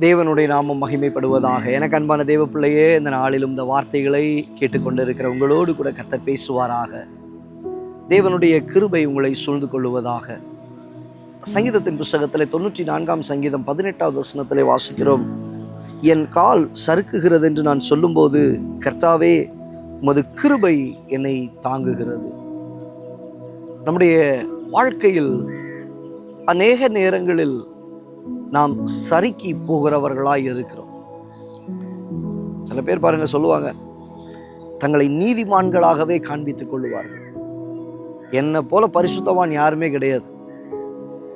தேவனுடைய நாமம் மகிமைப்படுவதாக. எனக்கு அன்பான தேவ பிள்ளையே இந்த நாளிலும் இந்த வார்த்தைகளை கேட்டுக்கொண்டு இருக்கிற உங்களோடு கூட கர்த்தர் பேசுவாராக. தேவனுடைய கிருபை உங்களை சூழ்ந்து கொள்ளுவதாக. சங்கீதத்தின் புஸ்தகத்தில் தொண்ணூற்றி நான்காம் சங்கீதம் பதினெட்டாவது வசனத்திலே வாசிக்கிறோம். என் கால் சறுக்குகிறது என்று நான் சொல்லும்போது கர்த்தாவே உமது கிருபை என்னை தாங்குகிறது. நம்முடைய வாழ்க்கையில் அநேக நேரங்களில் நாம் சறுக்கி போகிறவர்களாக இருக்கிறோம். சில பேர் பாருங்க சொல்லுவாங்க தங்களை நீதிமான்களாகவே காண்பித்துக் கொள்ளுவார்கள். என்னை போல பரிசுத்தவான் யாருமே கிடையாது.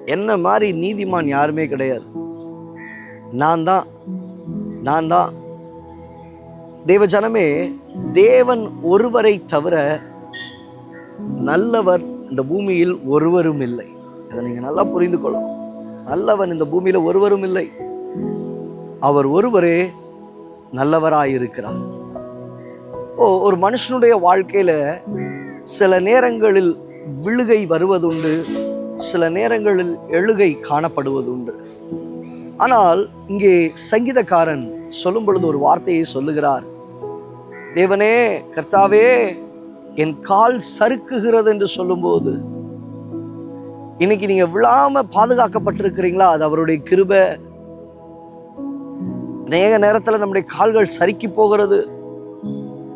என்ன மாதிரி நீதிமான் யாருமே கிடையாது. நான் தான் நான் தான். தேவ ஜனமே தேவன் ஒருவரை தவிர நல்லவர் இந்த பூமியில் ஒருவரும் இல்லை. அதை நீங்கள் நல்லா புரிந்து கொள்ளணும். நல்லவன் இந்த பூமியில் ஒருவரும் இல்லை. அவர் ஒருவரே நல்லவராயிருக்கிறார். ஓ ஒரு மனுஷனுடைய வாழ்க்கையில் சில நேரங்களில் விழுகை வருவதுண்டு சில நேரங்களில் எழுகை காணப்படுவதுண்டு. ஆனால் இங்கே சங்கீதக்காரன் சொல்லும் பொழுது ஒரு வார்த்தையை சொல்லுகிறார். தேவனே கர்த்தாவே என் கால் சறுக்குகிறது என்று சொல்லும்போது இன்னைக்கு நீங்க விழாம பாதுகாக்கப்பட்டிருக்கிறீங்களா? அது அவருடைய கிருபை. அநேக நேரத்துல நம்முடைய கால்கள் சறுக்கி போகிறது.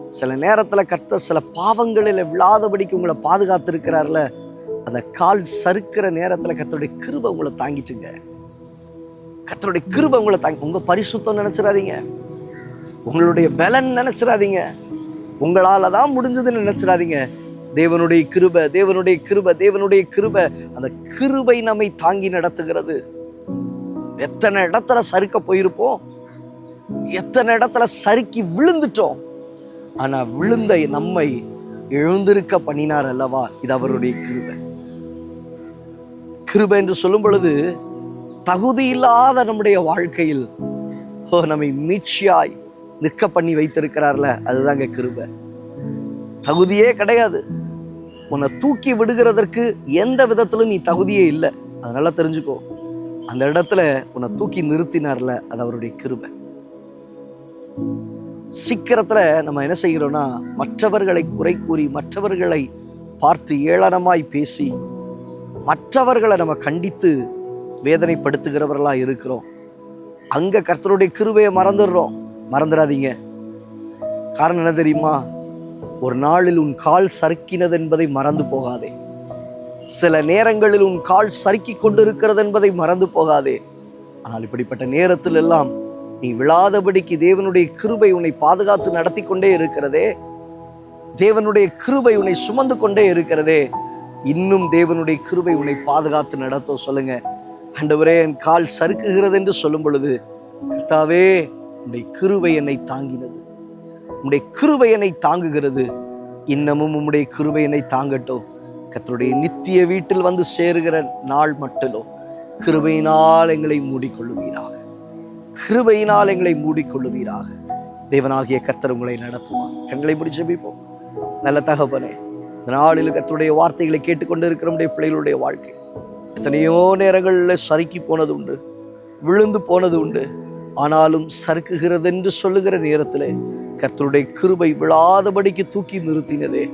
சில நேரத்துல கர்த்த சில பாவங்களில் விழாதபடிக்கு உங்களை பாதுகாத்திருக்கிறார்ல. அந்த கால் சறுக்கிற நேரத்துல கத்தருடைய கிருபை உங்களை தாங்கிட்டுங்க கத்தருடைய கிருபை உங்களை தாங்கி உங்க பரிசுத்தம் நினைச்சிடாதீங்க. உங்களுடைய பலன் நினைச்சிடாதீங்க. உங்களால தான் முடிஞ்சதுன்னு நினைச்சிடாதீங்க. தேவனுடைய கிருப தேவனுடைய கிருப தேவனுடைய கிருபை. அந்த கிருபை நம்மை தாங்கி நடத்துகிறது. எத்தனை இடத்துல சறுக்க போயிருப்போம்? எத்தனை இடத்துல சறுக்கி விழுந்துட்டோம்? ஆனா விழுந்த நம்மை எழுந்திருக்க பண்ணினார் அல்லவா? இது அவருடைய கிருபை. கிருபை என்று சொல்லும் பொழுது தகுதி இல்லாத நம்முடைய வாழ்க்கையில் ஓ நம்மை மீட்சியாய் நிற்க பண்ணி வைத்திருக்கிறார்ல அதுதாங்க கிருபை. தகுதியே கிடையாது. உன்னை தூக்கி விடுகிறதற்கு எந்த விதத்திலும் நீ தகுதியே இல்லை. அதனால தெரிஞ்சுக்கோ அந்த இடத்துல உன்னை தூக்கி நிறுத்தினார்ல அது அவருடைய கிருபை. சீக்கிரத்தில் நம்ம என்ன செய்கிறோம்னா மற்றவர்களை குறை கூறி மற்றவர்களை பார்த்து ஏளனமாய் பேசி மற்றவர்களை நம்ம கண்டித்து வேதனைப்படுத்துகிறவர்களாக இருக்கிறோம். அங்கே கர்த்தருடைய கிருபையை மறந்துடுறோம். மறந்துடாதீங்க. காரணம் என்ன தெரியுமா? ஒரு நாளில் உன் கால் சறுக்கினது என்பதை மறந்து போகாதே. சில நேரங்களில் உன் கால் சறுக்கி கொண்டிருக்கிறது என்பதை மறந்து போகாதே. ஆனால் இப்படிப்பட்ட நேரத்தில் எல்லாம் நீ விழாதபடிக்கு தேவனுடைய கிருபை உன்னை பாதுகாத்து நடத்தி கொண்டே இருக்கிறதே. தேவனுடைய கிருபை உன்னை சுமந்து கொண்டே இருக்கிறதே. இன்னும் தேவனுடைய கிருபை உன்னை பாதுகாத்து நடத்தும். சொல்லுங்க. ஆண்டவரே என் கால் சறுக்குகிறது என்று சொல்லும் பொழுது கர்த்தாவே உன்னுடைய கிருபை என்னை தாங்கினது. உம்முடைய கிருபையனை தாங்குகிறது. இன்னமும் உம்முடைய கிருபையனை தாங்கட்டும். கத்தருடைய நித்திய வீட்டில் வந்து சேருகிற நாள் மட்டிலும் கிருபையினால் எங்களை மூடிக்கொள்ளுவீராக. கிருபையினால் எங்களை மூடிக்கொள்ளுவீராக. தேவனாகிய கர்த்தர் உங்களை நடத்துவார். கண்களை முடிச்சு ஜெபிப்போம். நல்ல தகப்பனே நாளில் கத்தருடைய வார்த்தைகளை கேட்டுக்கொண்டு இருக்கிற பிள்ளைகளுடைய வாழ்க்கை எத்தனையோ நேரங்களில் சறுக்கி போனது உண்டு விழுந்து போனது உண்டு. ஆனாலும் சறுக்குகிறது என்று சொல்லுகிற நேரத்தில் கர்த்தருடைய கிருபை விழாதபடிக்கு தூக்கி நிறுத்தினதே.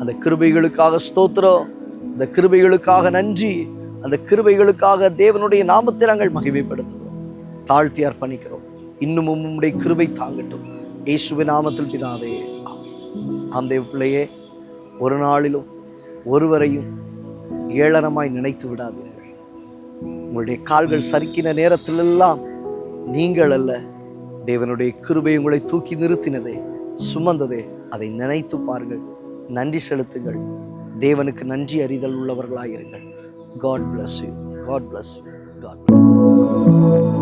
அந்த கிருபைகளுக்காக ஸ்தோத்திரம் அந்த கிருபைகளுக்காக நன்றி அந்த கிருபைகளுக்காக தேவனுடைய நாமத்தை நாங்கள் மகிமைப்படுத்துகிறோம். தாழ்த்தி அர்ப்பணிக்கிறோம். இன்னமும் உம்முடைய கிருபை தாங்கட்டும். இயேசுவ நாமத்தில் பிதாவே ஆம் தேவ பிள்ளையே ஒரு நாளிலும் ஒருவரையும் ஏளனமாய் நினைத்து விடாதீர்கள். உங்களுடைய கால்கள் சறுக்கின நேரத்திலெல்லாம் நீங்கள் அல்ல தேவனுடைய கிருபை உங்களை தூக்கி நிறுத்தினதே சுமந்ததே அதை நினைத்து பாருங்கள். நன்றி செலுத்துங்கள். தேவனுக்கு நன்றி அறிதல் உள்ளவர்களாயிருங்கள். God bless you God bless God bless